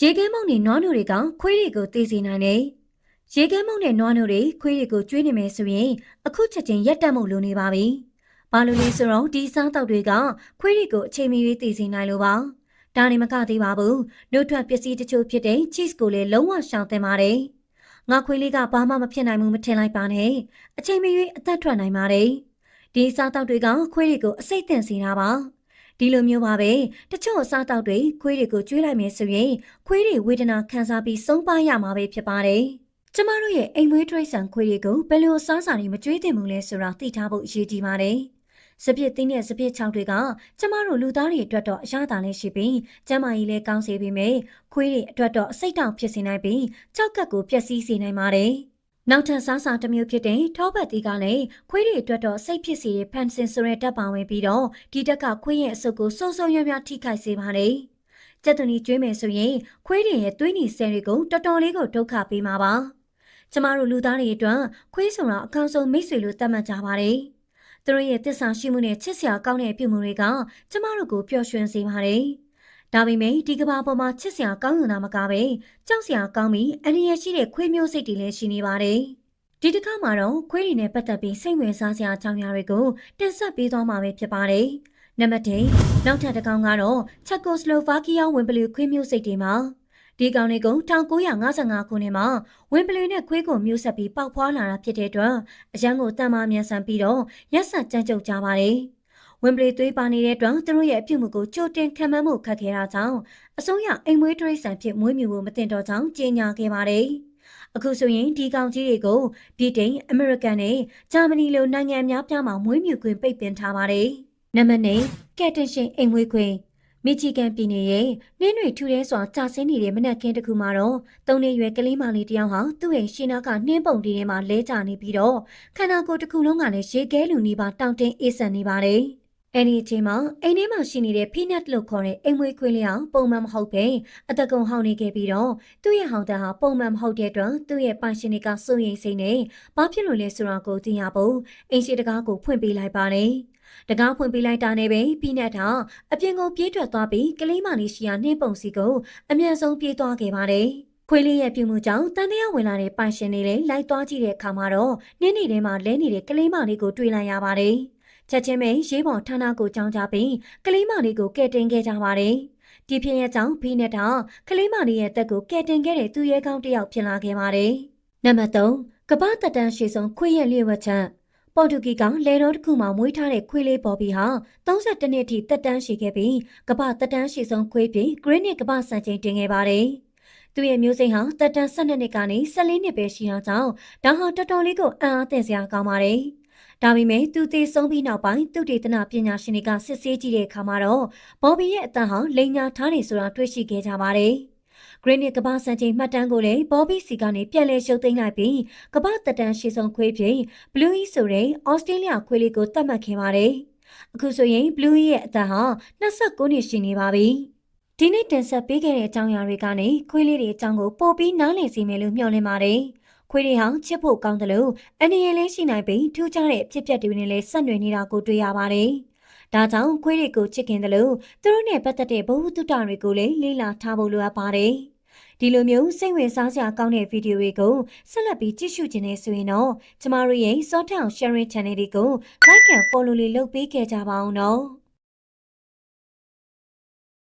ရေခဲမုံနဲ့နွားနိုတွေကခွေးတွေကိုသိစေနိုင်တယ်။ရေခဲမုံနဲ့နွားနိုတွေခွေးတွေကိုကျွေးနေမယ်ဆိုရင်အခုချက်ချင်းရက်တက်မှုလိုနေပါပြီ။ဘာလို့လဲဆိုတော့ဒီစားတောက်တွေကခွေးတွေကိုအချိန်မီရေးသိစေနိုင်လို့ပါ။ဒါနေမကသေးပါဘူး။နှုတ်ထွက်ပစ္စည်းတချို့ဖြစ်တဲ့ cheese ကိုလည်းလုံးဝရှောင်သင့်ပါတယ်။ငါခွေးလေးကဘာမှမဖြစ်နိုင်ဘူးမထင်လိုက်ပါနဲ့။အချိန်မီရေးအသက်ထွက်နိုင်ပါတယ်။ဒီစားတောက်တွေကခွေးတွေကိုအစိတ်သင့်စေတာပါ။ ဒီလိုမျိုးပါပဲတချို့အစားတောက်တွေခွေးတွေကိုကျွေးလိုက်မယ်ဆိုရင်ခွေးတွေဝေဒနာခံစားပြီးဆုံးပါရမှာပဲဖြစ်ပါတယ်။ကျမတို့ရဲ့အိမ်မွေးတရိတ်ဆန်ခွေးတွေကိုဘယ်လိုအစားအစာတွေမကျွေးသင့်ဘူးလဲဆိုတာသိထားဖို့အရေးကြီးပါတယ်။စပစ်တင်းတဲ့စပစ်ချောင်းတွေကကျမတို့လူသားတွေအတွက်တော့အရသာလေးရှိပြီးကျမကြီးလည်းကောင်းစေပေမဲ့ခွေးတွေအတွက်တော့အစိတ်တောင်ဖြစ်စေနိုင်ပြီးကြောက်ကပ်ကိုပျက်စီးစေနိုင်ပါတယ်။ နောက်ထပ်စားစာတစ်မျိုးဖြစ်တဲ့ထောပတ်သီးကလည်းခွေးတွေအတွက်တော့စိတ်ဖြစ်စေတဲ့ဖန်ဆင်ဆိုတဲ့တပ်ပါဝင်ပြီးတော့ဒီတက်ကခွေးရဲ့အဆုပ်ကိုစုံစုံရွရွထိခိုက်စေပါတယ်။ကြက်သွန်ကြီးကျွေးမယ်ဆိုရင်ခွေးတွေရဲ့သွေးနီဆဲတွေကိုတော်တော်လေးကိုဒုက္ခပေးမှာပါ။ကျမတို့လူသားတွေအတွက်ခွေးဆိုတာအကောင်းဆုံးမိတ်ဆွေလို့သတ်မှတ်ကြပါတယ်။သူတို့ရဲ့တစ္ဆာရှိမှုနဲ့ချစ်စရာကောင်းတဲ့ပြုမှုတွေကကျမတို့ကိုပျော်ရွှင်စေပါတယ်။ ဒါပေမဲ့ဒီကဘာပေါ်မှာချစ်စရာကောင်းရုံသာမကပဲကြောက်စရာကောင်းပြီးအန္တရာယ်ရှိတဲ့ခွေးမျိုးစိတ်တွေလည်းရှိနေပါတယ်။ဒီတစ်ခါမှာတော့ခွေးတွေနဲ့ပတ်သက်ပြီးစိတ်ဝင်စားစရာအကြောင်းအရာတွေကိုတင်ဆက်ပေးသွားမှာပဲဖြစ်ပါတယ်။နံပါတ်1နောက်ထပ်တစ်ကောင်ကတော့ချက်ကိုစလိုဗာကီးယားဝင်ပလီခွေးမျိုးစိတ်တွေမှာဒီကောင်တွေကို1955ခုနှစ်မှာဝင်ပလီနဲ့ခွေးကိုမျိုးဆက်ပြီးပေါက်ဖွားလာတာဖြစ်တဲ့အတွက်အရန်ကိုတန်မာမြန်ဆန်ပြီးတော့ရက်ဆက်ကြမ်းကြုတ်ကြပါတယ်။ ဝင်ပလီသွေးပါနေတဲ့အတွက်သူတို့ရဲ့အပြုတ်မှုကိုကြိုတင်ခံမှန်းမှုခက်ခဲတာကြောင့်အစိုးရအိမ်မွေးတရိတ်ဆန်ဖြစ်မွေးမြူဖို့မတင်တော့ကြောင်းကြေညာခဲ့ပါတယ်။အခုဆိုရင်ဒီကောင်ကြီးတွေကိုဗြိတိန်အမေရိကန်နဲ့ဂျာမနီလိုနိုင်ငံများပြားမှာမွေးမြူခွင့်ပိတ်ပင်ထားပါတယ်။နံပါတ်၄ကက်တင်ရှင်အိမ်မွေးခွင့်မီချီဂန်ပြည်နယ်ရဲ့နှင်းတွေထူထဲစွာကြာဆင်းနေတဲ့မနက်ခင်းတစ်ခုမှာတော့သုံးနှစ်ရွယ်ကလေးမလေးတယောက်ဟာသူ့ရဲ့ရှင်နာကနှင်းပုံတီထဲမှာလဲကျနေပြီးတော့ခန္ဓာကိုယ်တစ်ခုလုံးကလည်းရေခဲလူနေပါတောင့်တင်းအေးဆန်နေပါတယ်။ အဲ့ဒီအချိန်မှာအိမ်ထဲမှာရှိနေတဲ့ peanut လို့ခေါ်တဲ့အိမ်မွေးခွေးလေးအောင်ပုံမှန်မဟုတ်ပဲအတကုံဟောင်းနေခဲ့ပြီးတော့သူ့ရဲ့ဟောင်းတန်းဟာပုံမှန်မဟုတ်တဲ့အတွက်သူ့ရဲ့ပိုင်ရှင်တွေကစိုးရိမ်စိတ်နဲ့ဘာဖြစ်လို့လဲဆိုတာကိုသိရဖို့အိမ်ရှိတကားကိုဖွင့်ပေးလိုက်ပါတယ်။တကားဖွင့်ပေးလိုက်တာနဲ့ပဲပြီးနဲ့တော့အပြင်ကိုပြေးထွက်သွားပြီးကလေးမလေးရှိရာနှင်းပုံစီကိုအမြန်ဆုံးပြေးသွားခဲ့ပါတယ်။ခွေးလေးရဲ့ပြုမှုကြောင့်တန်တရားဝင်လာတဲ့ပိုင်ရှင်တွေလည်းလိုက်သွားကြည့်တဲ့အခါမှာတော့နင်းနေထဲမှာလဲနေတဲ့ကလေးမလေးကိုတွေ့လိုက်ရပါတယ်။ ချက်ချင်းပဲရေးပေါ်ဌာနကိုကြောင်းကြပြီးကလေးမလေးကိုကယ်တင်ခဲ့ကြပါတယ်။ဒီဖြစ်ရဲ့ကြောင့်ဖီးနဲ့တော့ကလေးမလေးရဲ့တက်ကိုကယ်တင်ခဲ့တဲ့သူရဲကောင်းတစ်ယောက်ဖြစ်လာခဲ့ပါတယ်။နံပါတ်3ကပ္ပတက်တန်းရှိဆုံးခွေးရဲ့လျှို့ဝှက်ချက်ပေါ်တူဂီကလယ်တော်တစ်ခုမှာမွေးထားတဲ့ခွေးလေးပေါ်ပြီးဟာ32နှစ်ထိတက်တန်းရှိခဲ့ပြီးကမ္ဘာတက်တန်းရှိဆုံးခွေးပြီးဂရင်းနစ်ကမ္ဘာစံချိန်တင်ခဲ့ပါတယ်။သူ့ရဲ့မျိုးစိမ်ဟာတက်တန်း12နှစ်ကနေ14နှစ်ပဲရှိတာကြောင့်ဒါဟာတော်တော်လေးကိုအံ့အားသင့်စရာကောင်းပါတယ်။ ဒါပေမဲ့သူသေဆုံးပြီးနောက်ပိုင်းသူတေသနာပညာရှင်တွေကစစ်ဆေးကြည့်တဲ့အခါမှာတော့ဘော်ဘီရဲ့အတန်ဟာလိန်ညာထားနေဆိုတာတွေ့ရှိခဲ့ကြပါတယ်။ဂရင်းနစ်ကမ္ဘာစံချိန်မှတ်တမ်းကိုလည်းဘော်ဘီစီကနေပြန်လည်ရှုပ်သိမ်းလိုက်ပြီးကမ္ဘာတက်တန်းရှိဆုံးခွေးဖြစ်ဘလူးအီဆိုတဲ့ဩစတြေးလျခွေးလေးကိုတတ်မှတ်ခဲ့ပါတယ်။အခုဆိုရင်ဘလူးအီရဲ့အသက်ဟာ29နှစ်ရှိနေပါပြီ။ဒီနေ့တင်ဆက်ပေးခဲ့တဲ့အကြောင်းအရာတွေကနေခွေးလေးတွေအကြောင်းကိုပို့ပြီးနားလည်စီမယ်လို့မျှော်လင့်ပါတယ်။ ခွေးတွေဟာချစ်ဖို့ကောင်းတယ်လို့အနေရလေးရှိနိုင်ပြီးထူးခြားတဲ့အဖြစ်အပျက်တွေနဲ့လည်းဆက်နွယ်နေတာကိုတွေ့ရပါတယ်။ဒါကြောင့်ခွေးတွေကိုချစ်ခင်တယ်လို့သူတို့နဲ့ပတ်သက်တဲ့ဘ ഹു တုတတွေကိုလည်းလေ့လာထားဖို့လိုအပ်ပါတယ်။ဒီလိုမျိုးစိတ်ဝင်စားစရာကောင်းတဲ့ဗီဒီယိုတွေကိုဆက်လက်ပြီးကြည့်ရှုခြင်းနဲ့ဆိုရင်တော့ကျမတို့ရဲ့ Sawtown Sharing Channel လေးကို Like and Follow လေးလုပ်ပေးခဲ့ကြပါအောင်နော်။